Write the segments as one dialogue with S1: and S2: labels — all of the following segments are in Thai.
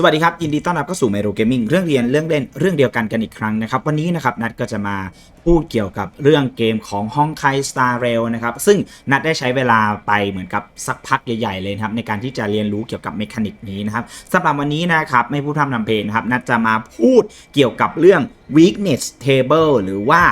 S1: สวัสดีครับ ยินดีต้อนรับเข้าสู่เมโ o เกมมิ่งเรื่องเรียนเรื่องเล่นเรื่องเดียวกันกันอีกครั้งนะครับ วันนี้นะครับนัดก็จะมาพูดเกี่ยวกับเรื่องเกมของห้องไคสตาร์เรลนะครับ ซึ่งนัดได้ใช้เวลาไปเหมือนกับสักพักใหญ่ๆเลยครับ ในการที่จะเรียนรู้เกี่ยวกับเมคานิกนี้นะครับสำหรับวันนี้นะครับ ไม่พูดพร่ำทำเพลงนะครับนัดจะมาพูดเกี่ยวกับเรื่อง weakness table หรือว่า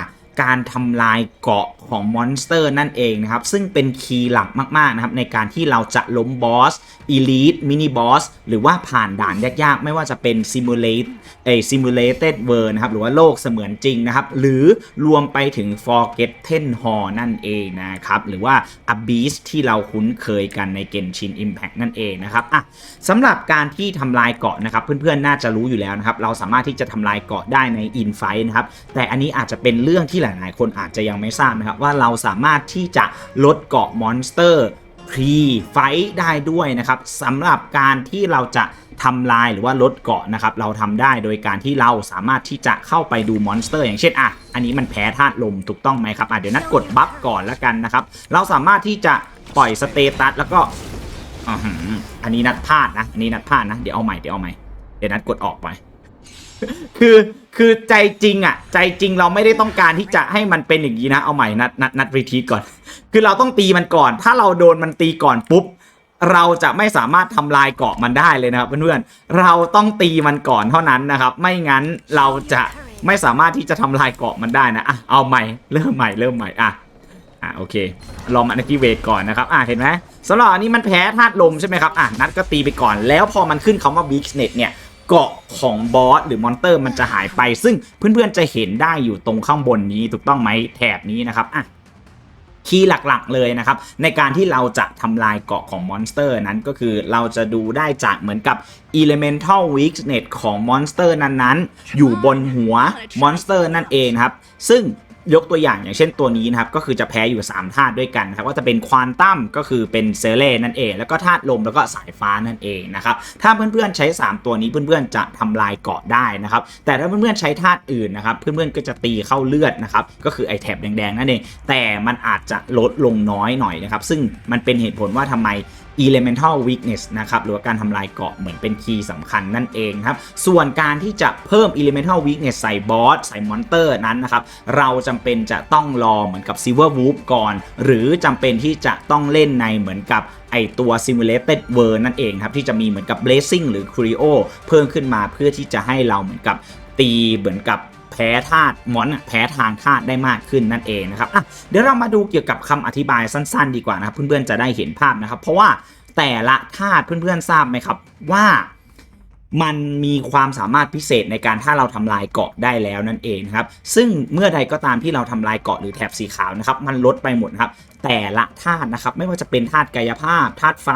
S1: การทำลายเกาะของมอนสเตอร์นั่นเองนะครับ ซึ่งเป็นคีย์หลักมาก ๆ นะครับ ในการที่เราจะล้มบอส Elite Mini Boss หรือว่าผ่านด่านยาก ๆ ไม่ว่าจะเป็น Simulate เอ Simulated World นะครับ หรือว่าโลกเสมือนจริงนะครับ หรือรวมไปถึง Forgotten Hall นั่นเองนะครับ หรือว่า Abyss ที่เราคุ้นเคยกันใน Genshin Impact นั่นเองนะครับอะสำหรับการที่ทำลายเกาะนะครับ เพื่อนๆ น่าจะรู้อยู่แล้วนะครับ เราสามารถที่จะทำลายเกาะได้ใน Infight นะครับ แต่อันนี้อาจจะเป็นเรื่องที่หหลาย ๆ คนอาจจะยังไม่ทราบนะครับว่าเราสามารถที่จะลดเกาะมอนสเตอร์พรีไฟท์ได้ด้วยนะครับสำหรับการที่เราจะทำลายหรือว่าลดเกาะนะครับเราทำได้โดยการที่เราสามารถที่จะเข้าไปดูมอนสเตอร์ อย่างเช่นอะอันนี้มันแพ้ธาตุลมถูกต้องไหมครับอะเดี๋ยวนัดกดบัฟก่อนแล้วกันนะครับเราสามารถที่จะปล่อยสเตตัสแล้วก็อื้อหืออันนี้นัดพลาดนะอันนี้นัดพลาดนะเดี๋ยวเอาใหม่เดี๋ยวเอาใหม่เดี๋ยวนัดกดออกไป คือคือใจจริงอะ ใจจริงเราไม่ได้ต้องการที่จะให้มันเป็นอย่างนี้นะ เอาใหม่นัดนัดนัดรีทีก่อน คือเราต้องตีมันก่อน ถ้าเราโดนมันตีก่อนปุ๊บ เราจะไม่สามารถทำลายเกาะมันได้เลยนะครับเพื่อนๆเราต้องตีมันก่อนเท่านั้นนะครับ ไม่งั้นเราจะไม่สามารถที่จะทำลายเกาะมันได้นะอะเอาใหม่เริ่มใหม่เริ่มใหม่อะอะโอเคลองมาอันกีเวทก่อนนะครับอะเห็นไหมสำหรับอันนี้มันแพ้ธาตุลมใช่ไหมครับอะนัดก็ตีไปก่อนแล้วพอมันขึ้นคำว่า weakness เนี่ย เกาะของบอสหรือมอนเตอร์มันจะหายไป ซึ่งเพื่อนๆจะเห็นได้อยู่ตรงข้างบนนี้ถูกต้องไหมแถบนี้นะครับอะคีย์หลักๆเลยนะครับ ในการที่เราจะทำลายเกาะของมอนสเตอร์นั้นก็คือเราจะดูได้จากเหมือนกับ elemental weakness ของมอนสเตอร์นั้นๆ อยู่บนหัวมอนสเตอร์นั่นเองครับ ซึ่ง ยกตัวอย่างอย่างเช่นตัวนี้นะครับก็คือจะแพ้อยู่ 3ธาตุด้วยกันนะครับก็จะเป็นควอนตัมก็คือเป็นเซเลนั่นเอง แล้วก็ธาตุลมแล้วก็สายฟ้านั่นเองนะครับถ้าเพื่อนๆใช้ 3 ตัวนี้เพื่อนๆจะทำลายเกาะได้นะครับแต่ถ้าเพื่อนๆใช้ธาตุอื่นนะครับเพื่อนๆก็จะตีเข้าเลือดนะครับก็คือไอแถบแดงๆนั่นเองแต่มันอาจจะลดลงน้อยหน่อยนะครับซึ่งมันเป็นเหตุผลว่าทำไม elemental weakness นะครับหรือว่าการทำลายเกาะเหมือนเป็นคีย์สำคัญนั่นเองครับ ส่วนการที่จะเพิ่ม elemental weakness ใส่บอสใส่มอนเตอร์นั้นนะครับ เราจำเป็นจะต้องรอเหมือนกับ silver wolf ก่อน หรือจำเป็นที่จะต้องเล่นในเหมือนกับไอตัว simulated world นั่นเองครับ ที่จะมีเหมือนกับ blazing หรือ curio เพิ่มขึ้นมาเพื่อที่จะให้เราเหมือนกับตีเหมือนกับ แพ้ธาตุมอนอะแพ้ทางธาตุได้มากขึ้นนั่นเองนะครับอะเดี๋ยวเรามาดูเกี่ยวกับคำอธิบายสั้น ๆ ดีกว่านะครับ เพื่อนๆจะได้เห็นภาพนะครับ เพราะว่าแต่ละธาตุเพื่อนๆทราบไหมครับว่ามันมีความสามารถพิเศษในการถ้าเราทำลายเกาะได้แล้วนั่นเองนะครับ ซึ่งเมื่อใดก็ตามที่เราทำลายเกาะหรือแถบสีขาวนะครับ มันลดไปหมดครับ แต่ละธาตุนะครับ ไม่ว่าจะเป็นธาตุกายภาพธาตุไฟ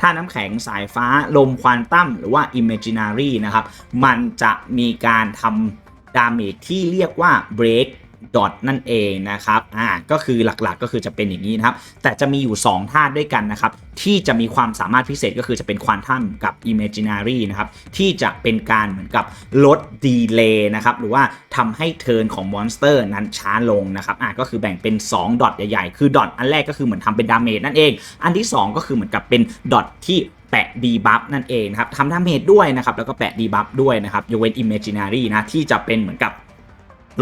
S1: ธาตุน้ำแข็งสายฟ้า ลมควอนตัมหรือว่า imaginary นะครับ มันจะมีการทำ ดาเมจที่เรียกว่า break dot นั่นเองนะครับ อ่า ก็คือหลักๆก็คือจะเป็นอย่างนี้นะครับ แต่จะมีอยู่ 2 ธาตุด้วยกันนะครับ ที่จะมีความสามารถพิเศษก็คือจะเป็นควอนตัมกับ imaginary นะครับ ที่จะเป็นการเหมือนกับลดดีเลย์นะครับ หรือว่าทำให้เทิร์นของมอนสเตอร์นั้นช้าลงนะครับ อ่า ก็คือแบ่งเป็น 2 ดอทใหญ่ๆ คือดอทอันแรกก็คือเหมือนทำเป็นดาเมจนั่นเอง อันที่ 2 ก็คือเหมือนกับเป็นดอทที่ แปะดีบัฟนั่นเองนะครับทำดาเมจด้วยนะครับแล้วก็แปะดีบัฟด้วยนะครับยกเว้น Imaginary นะที่จะเป็นเหมือนกับ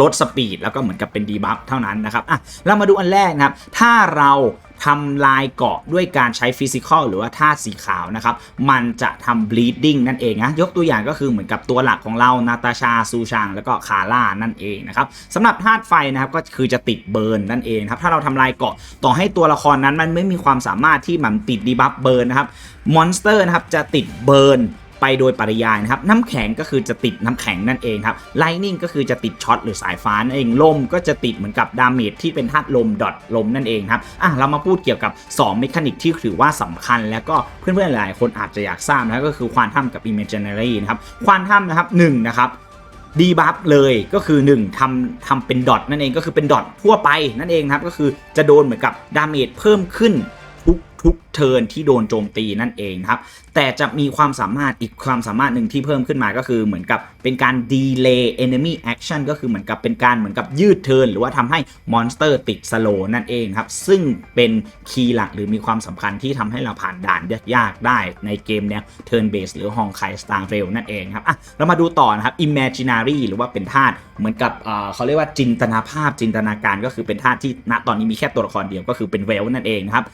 S1: ลดสปีดแล้วก็เหมือนกับเป็นดีบัฟเท่านั้นนะครับอะเรามาดูอันแรกนะครับถ้าเรา ทำลายเกาะด้วยการใช้ฟิสิกอลหรือว่าธาตุสีขาวนะครับ มันจะทำ bleeding นั่นเองนะ ยกตัวอย่างก็คือเหมือนกับตัวหลักของเรา นาตาชา ซูชาง แล้วก็คาร่านั่นเองนะครับสำหรับธาตุไฟนะครับก็คือจะติดเบิร์นนั่นเองครับ ถ้าเราทำลายเกาะต่อให้ตัวละครนั้นมันไม่มีความสามารถที่มันติดดีบัฟเบิร์นนะครับ มอนสเตอร์นะครับจะติดเบิร์น ไปโดยปริยายนะครับน้ำแข็งก็คือจะติดน้ำแข็งนั่นเองครับไลนิ่งก็คือจะติดช็อตหรือสายฟ้านั่นเองลมก็จะติดเหมือนกับดาเมจที่เป็นธาตุลมดอทลมนั่นเองครับอะเรามาพูดเกี่ยวกับ2เมคานิกที่ถือว่าสำคัญ แล้วก็เพื่อนๆหลายคนอาจจะอยากทราบนะก็คือควอนตัมกับ imaginary นะครับควอนตัมนะครับหนึ่งนะครับดีบัฟเลยก็คือ1ทำทำเป็นดอทนั่นเองก็คือเป็นดอททั่วไปนั่นเองครับก็คือจะโดนเหมือนกับดาเมจเพิ่มขึ้น ทุกเทิร์นที่โดนโจมตีนั่นเองครับแต่จะมีความสามารถอีกความสามารถหนึ่งที่เพิ่มขึ้นมาก็คือเหมือนกับเป็นการ delay enemy action ก็คือเหมือนกับเป็นการเหมือนกับยืดเทิร์นหรือว่าทำให้มอนสเตอร์ติดสโลนั่นเองครับซึ่งเป็นคีย์หลักหรือมีความสำคัญที่ทำให้เราผ่านด่านยากๆได้ในเกมเนี้ย turn base หรือ Honkai Star Rail นั่นเองครับอะเรามาดูต่อนะครับ imaginary หรือว่าเป็นธาตุเหมือนกับเขาเรียกว่าจินตนาภาพจินตนาการก็คือเป็นธาตุที่ณตอนนี้มีแค่ตัวละครเดียวก็คือเป็นเวลนั่นเองครับ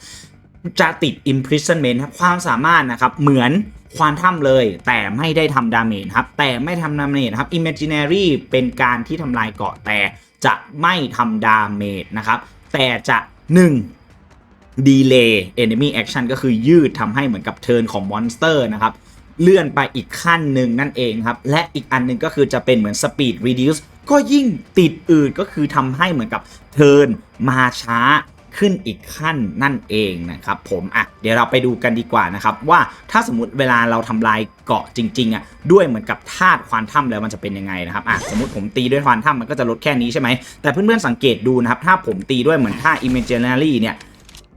S1: จะติด imprisonment ครับความสามารถนะครับเหมือนควานถ้ำเลย แต่ไม่ได้ทำดาเมจครับแต่ไม่ทำดาเมจครับ imaginary เป็นการที่ทำลายเกาะแต่จะไม่ทำดาเมจนะครับแต่จะ1 delay enemy action ก็คือยืดทำให้เหมือนกับเทิร์นของมอนสเตอร์นะครับเลื่อนไปอีกขั้นหนึ่งนั่นเองครับ และอีกอันหนึงก็คือจะเป็นเหมือน speed reduce ก็ยิ่งติดอื่นก็คือทำให้เหมือนกับเทิร์นมาช้า ขึ้นอีกขั้นนั่นเองนะครับผมอะเดี๋ยวเราไปดูกันดีกว่านะครับว่าถ้าสมมติเวลาเราทำลายเกาะจริงๆอะด้วยเหมือนกับธาตุควานถ้ำแล้วมันจะเป็นยังไงนะครับอะสมมติผมตีด้วยควานถ้ำมันก็จะลดแค่นี้ใช่ไหมแต่เพื่อนๆสังเกตดูนะครับถ้าผมตีด้วยเหมือนท่า imaginary เนี่ย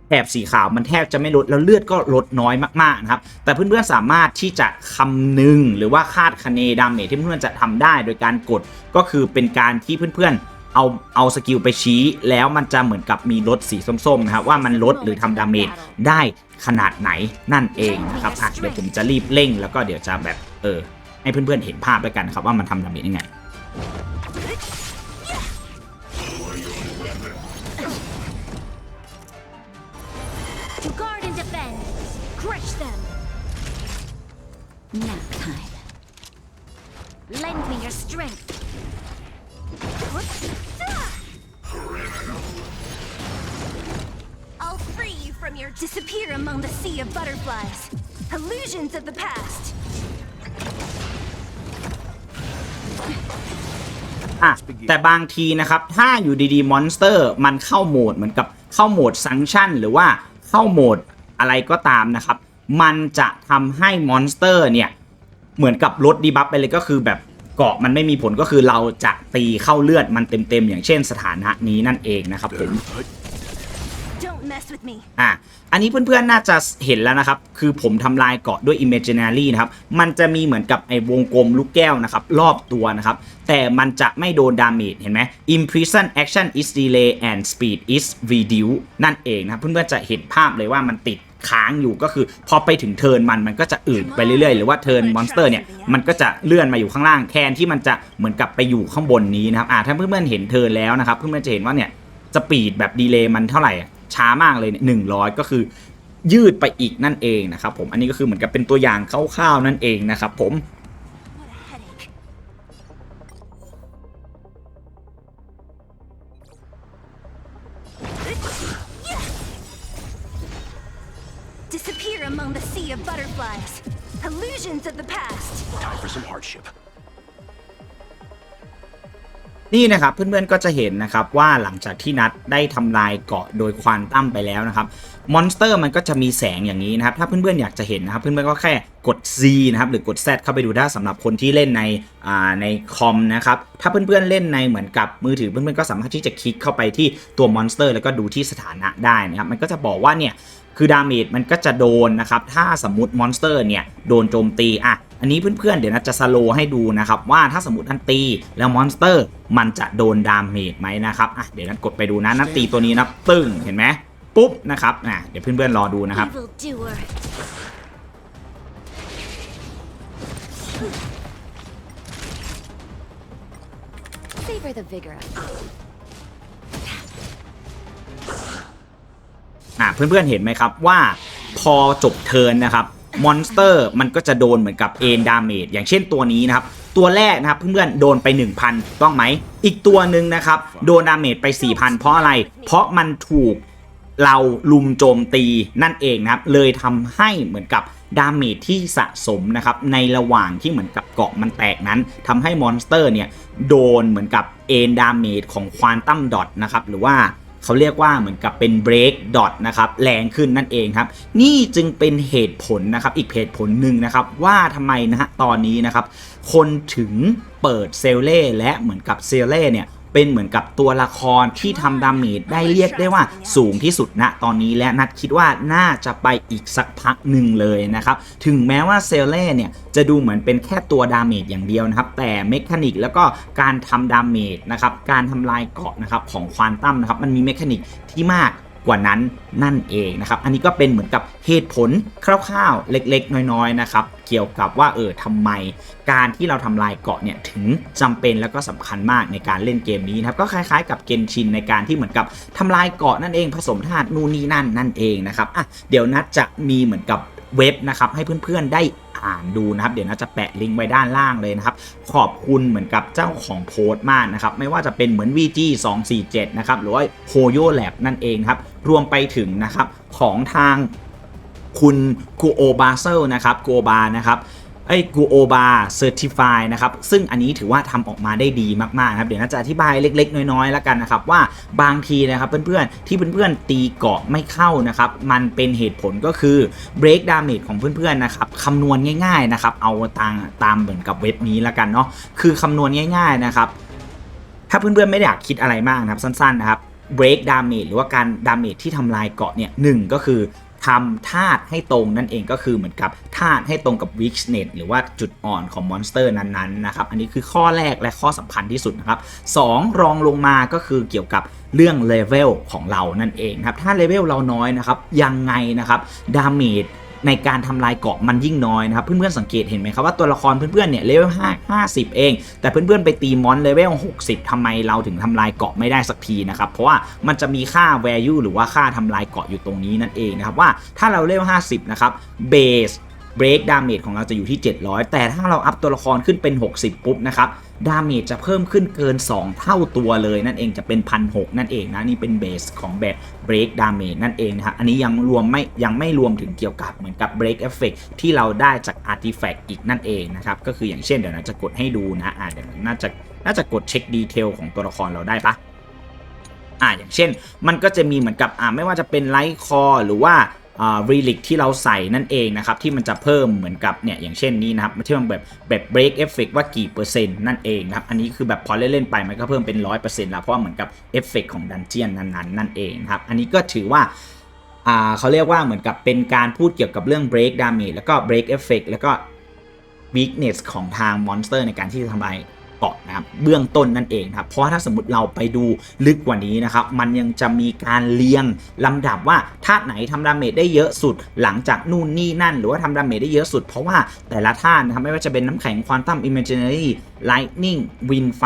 S1: แถบสีขาวมันแทบจะไม่ลดแล้วเลือดก็ลดน้อยมากๆนะครับแต่เพื่อนๆสามารถที่จะคำนึงหรือว่าคาดคะเนดามเมจที่เพื่อนๆจะทำได้โดยการกดก็คือเป็นการที่เพื่อนๆ เอาเอาสกิลไปชี้แล้วมันจะเหมือนกับมีลดสีส้มๆนะครับว่ามันลดหรือทำดาเมจได้ขนาดไหนนั่นเองนะครับอะเดี๋ยวผมจะรีบเร่งแล้วก็เดี๋ยวจะแบบเออให้เพื่อนๆเห็นภาพด้วยกันครับว่ามันทำดาเมจยังไง
S2: fire disappear among the sea of butterflies. Illusions of the past.
S1: อะแต่บางทีนะครับ ถ้าอยู่ดีๆมอนสเตอร์มันเข้าโหมดเหมือนกับเข้าโหมดซังชันหรือว่าเข้าโหมดอะไรก็ตามนะครับ มันจะทำให้มอนสเตอร์เนี่ย เหมือนกับลดดีบัฟไปเลยก็คือแบบเกาะมันไม่มีผลก็คือเราจะตีเข้าเลือดมันเต็มๆ อย่างเช่นสถานะนี้นั่นเองนะครับผม อะอันนี้เพื่อนๆน่าจะเห็นแล้วนะครับ คือผมทำลายเกาะด้วย imaginary นะครับ มันจะมีเหมือนกับไอ้วงกลมลูกแก้วนะครับ รอบตัวนะครับ แต่มันจะไม่โดนดาเมจเห็นไหม imprison action is delay and speed is reduce นั่นเองนะครับเพื่อนๆจะเห็นภาพเลยว่ามันติดค้างอยู่ก็คือพอไปถึงเทิร์นมันมันก็จะอื่นไปเรื่อยๆ หรือว่าเทิร์นมอนสเตอร์เนี่ยมันก็จะเลื่อนมาอยู่ข้างล่างแทนที่มันจะเหมือนกับไปอยู่ข้างบนนี้นะครับอ่าถ้าเพื่อนๆเห็นเทิร์นแล้วนะครับเพื่อนๆจะเห็นว่าเนี่ยสปีดแบบดีเลย์มันเท่าไหร่อะ ช้ามากเลยหนึ่งร้อยก็คือยืดไปอีกนั่นเองนะครับผมอันนี้ก็คือเหมือนกับเป็นตัวอย่างคร่าวๆนั่นเองนะครับผม
S2: What a headache. Disappear among the sea of butterflies. Illusions of the past.
S3: Time for some hardship.
S1: นี่นะครับเพื่อนๆก็จะเห็นนะครับว่าหลังจากที่นัดได้ทำลายเกาะโดยควานตั้มไปแล้วนะครับมอนสเตอร์มันก็จะมีแสงอย่างนี้นะครับถ้าเพื่อนๆอยากจะเห็นนะครับเพื่อนๆก็แค่กด Z นะครับหรือกด Z เข้าไปดูได้สำหรับคนที่เล่นในอ่าในคอมนะครับถ้าเพื่อนๆเล่นในเหมือนกับมือถือเพื่อนๆก็สามารถที่จะคลิกเข้าไปที่ตัวมอนสเตอร์แล้วก็ดูที่สถานะได้นะครับมันก็จะบอกว่าเนี่ยคือดาเมจมันก็จะโดนนะครับถ้าสมมติมอนสเตอร์เนี่ยโดนโจมตีอะ อันนี้เพื่อนๆ เดี๋ยวนะจะสโลว์ให้ดูนะครับว่าถ้าสมมติท่านตีแล้วมอนสเตอร์มันจะโดนดาเมจไหมนะครับอะเดี๋ยวนัดกดไปดูนะนัดตีตัวนี้นะตึ้งเห็นไหมปุ๊บนะครับอะเดี๋ยวเพื่อนๆรอดูนะครับ
S2: Evil doer. Savor the vigor of
S1: อะเพื่อนๆเห็นไหมครับว่าพอจบเทิร์นนะครับ มอนสเตอร์มันก็จะโดนเหมือนกับเอนดาเมจอย่างเช่นตัวนี้นะครับ ตัวแรกนะครับเพื่อนๆโดนไป 1,000ถูกต้องไหม อีกตัวหนึ่งนะครับ โดนดาเมจไป 4,000 เพราะอะไร เพราะมันถูกเราลุมโจมตีนั่นเองนะครับ เลยทำให้เหมือนกับดาเมจที่สะสมนะครับในระหว่างที่เหมือนกับเกาะมันแตกนั้นทำให้มอนสเตอร์เนี่ยโดนเหมือนกับเอนดาเมจของควานตัมดอทนะครับหรือว่า เขาเรียกว่าเหมือนกับเป็น break dot นะครับแรงขึ้นนั่นเองครับ นี่จึงเป็นเหตุผลนะครับอีกเหตุผลหนึ่งนะครับว่าทำไมนะฮะตอนนี้นะครับคนถึงเปิดเซลเล่และเหมือนกับเซลเล่เนี่ย เป็นเหมือนกับตัวละครที่ทำดาเมจได้เรียกได้ว่าสูงที่สุดณตอนนี้และนัดคิดว่าน่าจะไปอีกสักพักหนึ่งเลยนะครับ ถึงแม้ว่าเซลเล่เนี่ยจะดูเหมือนเป็นแค่ตัวดาเมจอย่างเดียวนะครับ แต่เมคานิกแล้วก็การทำดาเมจนะครับ การทำลายเกราะนะครับของควานตัมนะครับ มันมีเมคานิกที่มาก กว่านั้นนั่นเองนะครับ อันนี้ก็เป็นเหมือนกับเหตุผลคร่าวๆ เล็กๆ น้อยๆ นะครับ เกี่ยวกับว่าเออทำไมการที่เราทำลายเกาะเนี่ยถึงจำเป็นแล้วก็สำคัญมากในการเล่นเกมนี้นะครับ ก็คล้ายๆ กับเกนชินในการที่เหมือนกับทำลายเกาะนั่นเองผสมธาตุนู่นนี่นั่นนั่นเองนะครับอะเดี๋ยวนัดจะมีเหมือนกับเว็บนะครับให้เพื่อนๆได้ อ่านดูนะครับ เดี๋ยวนัดจะแปะลิงก์ไว้ด้านล่างเลยนะครับ ขอบคุณเหมือนกับเจ้าของโพสต์มากนะครับ ไม่ว่าจะเป็นเหมือน VG 247นะครับ หรือว่า Hoyo Lab นั่นเองครับ รวมไปถึงนะครับของทางคุณคูโอบาเซลนะครับโกบานะครับ ไอ้กูโอบาเซอร์ติฟายนะครับซึ่งอันนี้ถือว่าทำออกมาได้ดีมากๆครับเดี๋ยวน่าจะอธิบายเล็ก ๆ น้อยๆแล้วกันนะครับว่าบางทีนะครับเพื่อนๆที่เพื่อนๆตีเกาะไม่เข้านะครับมันเป็นเหตุผลก็คือ break damage ของเพื่อนๆนะครับคำนวณง่ายๆนะครับเอาตามตามเหมือนกับเว็บนี้แล้วกันเนาะคือคำนวณง่ายๆนะครับถ้าเพื่อนๆไม่อยากคิดอะไรมากนะครับสั้นๆนะครับ break damage หรือว่าการ damage ที่ทำลายเกาะเนี่ยหนึ่งก็คือ ทำธาตุให้ตรงนั่นเองก็คือเหมือนกับธาตุให้ตรงกับ weakness หรือว่าจุดอ่อนของมอนสเตอร์นั้นๆนะครับ อันนี้คือข้อแรกและข้อสำคัญที่สุดนะครับ2รองลงมาก็คือเกี่ยวกับเรื่องเลเวลของเรานั่นเองครับ ถ้าเลเวลเราน้อยนะครับ ยังไงนะครับดาเมจ ในการทำลายเกาะมันยิ่งน้อยนะครับ เพื่อนๆสังเกตเห็นไหมครับว่าตัวละครเพื่อนๆเนี่ยเลเวลห้าสิบเอง แต่เพื่อนๆไปตีมอนเลเวลหกสิบทำไมเราถึงทำลายเกาะไม่ได้สักทีนะครับ เพราะว่ามันจะมีค่า value หรือว่าค่าทำลายเกาะอยู่ตรงนี้นั่นเองนะครับว่าถ้าเราเลเวลห้าสิบนะครับเบส base break damage ของเราจะอยู่ที่ 700 แต่ถ้าเราอัพตัวละครขึ้นเป็น 60 ปุ๊บนะครับดาเมจจะเพิ่มขึ้นเกิน 2 เท่าตัวเลยนั่นเองจะเป็นพันหนั่นเองนะนี่เป็นเบสของแบบ break damage นั่นเองนะครับอันนี้ยังรวมไม่ยังไม่รวมถึงเกี่ยวกับเหมือนกับ break effect ที่เราได้จาก artifact อีกนั่นเองนะครับก็คืออย่างเช่นเดี๋ยวนะจะกดให้ดูนะอ่าเดี๋ยวน่าจะน่าจะกดเช็คดีเทลของตัวละครเราได้ปะอ่าอย่างเช่น มันก็จะมีเหมือนกับอ่าไม่ว่าจะเป็นไลท์คอหรือว่า รีลิกที่เราใส่นั่นเองนะครับที่มันจะเพิ่มเหมือนกับเนี่ยอย่างเช่นนี้นะครับที่มันแบบแบบ break effect ว่ากี่เปอร์เซ็นต์นั่นเองนะครับอันนี้คือแบบพอเล่นๆไปมันก็เพิ่มเป็น 100%แล้วเพราะว่าเหมือนกับเอฟเฟกของดันเจียนนั้นๆนั่นเองครับอันนี้ก็ถือว่าอ่าเขาเรียกว่าเหมือนกับเป็นการพูดเกี่ยวกับเรื่อง break damage แล้วก็ break effect แล้วก็ weakness ของทางมอนสเตอร์ในการที่จะทำลาย กาะนะครับเบื้องต้นนั่นเองครับเพราะถ้าสมมติเราไปดูลึกกว่านี้นะครับมันยังจะมีการเรียงลำดับว่าธาตุไหนทำดาเมจได้เยอะสุด หลังจากนู่นนี่นั่น หรือว่าทำดาเมจได้เยอะสุด เพราะว่าแต่ละธาตุนะครับไม่ว่าจะเป็นน้ำแข็งควอนตัมอิมเมจิเนอรี่ ไลท์นิ่งวินไฟ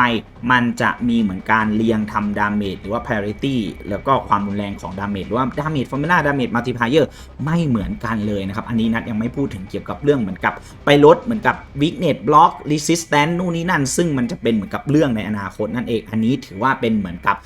S1: มันจะมีเหมือนการเรียงทำดาเมจหรือว่า parity แล้วก็ความรุนแรงของดาเมจหรือว่าดาเมจฟอร์มูล่าดาเมจมัลติพายเออร์ไม่เหมือนกันเลยนะครับ อันนี้นัดยังไม่พูดถึงเกี่ยวกับเรื่องเหมือนกับ ไปลดเหมือนกับ weakness block resistance นู่นนี่นั่น ซึ่งมันจะเป็นเหมือนกับเรื่องในอนาคตนั่นเอง อันนี้ถือว่าเป็นเหมือนกับ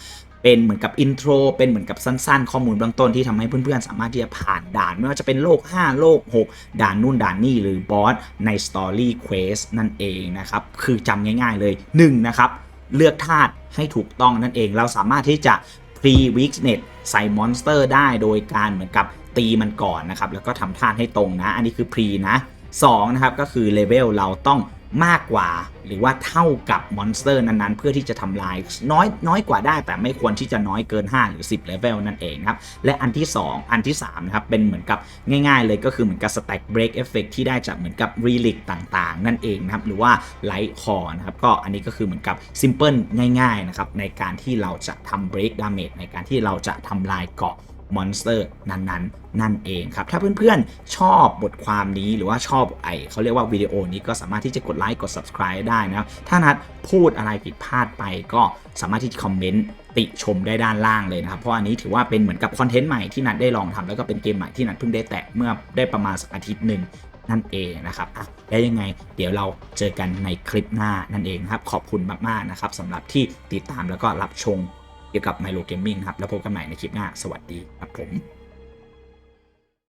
S1: เป็นเหมือนกับอินโทรเป็นเหมือนกับสั้นๆ ข้อมูลเบื้องต้นที่ทำให้เพื่อนๆ สามารถที่จะผ่านด่าน ไม่ว่าจะเป็นโลก 5 โลก 6 ด่านนู่นด่านนี่หรือบอสใน Story Quest นั่นเองนะครับ คือจำง่ายๆเลย 1 นะครับ เลือกธาตุให้ถูกต้องนั่นเองเราสามารถที่จะ pre weakness ใส่มอนสเตอร์ได้โดยการเหมือนกับตีมันก่อนนะครับ แล้วก็ทำธาตุให้ตรงนะ อันนี้คือ pre นะ2นะครับก็คือเลเวลเราต้อง มากกว่าหรือว่าเท่ากับมอนสเตอร์นั้นๆ เพื่อที่จะทำลายน้อยน้อยกว่าได้ แต่ไม่ควรที่จะน้อยเกิน 5 หรือ 10เลเวลนั่นเองครับและอันที่ 2 อันที่3นะครับเป็นเหมือนกับง่ายๆ เลยก็คือเหมือนกับ stack break effect ที่ได้จากเหมือนกับ relic ต่างๆ นั่นเองนะครับหรือว่า light core นะครับก็อันนี้ก็คือเหมือนกับ simple ง่ายๆนะครับในการที่เราจะทำ break damage ในการที่เราจะทำลายเกาะ มอนสเตอร์นั้นๆ นั่นเองครับ ถ้าเพื่อนๆ ชอบบทความนี้หรือว่าชอบไอเขาเรียกว่าวิดีโอนี้ก็สามารถที่จะกดไลค์กด subscribe ได้นะครับถ้านัดพูดอะไรผิดพลาดไปก็สามารถที่จะคอมเมนต์ติชมได้ด้านล่างเลยนะครับ เพราะอันนี้ถือว่าเป็นเหมือนกับคอนเทนต์ใหม่ที่นัดได้ลองทำแล้วก็เป็นเกมใหม่ที่นัดเพิ่งได้แตะเมื่อได้ประมาณสักอาทิตย์หนึ่งนั่นเองนะครับแล้วยังไงเดี๋ยวเราเจอกันในคลิปหน้านั่นเองครับ ขอบคุณมากๆนะครับสำหรับที่ติดตามแล้วก็รับชม เกี่ยวกับไมโลเกมมิ่งครับ แล้วพบกันใหม่ในคลิปหน้า สวัสดีครับผม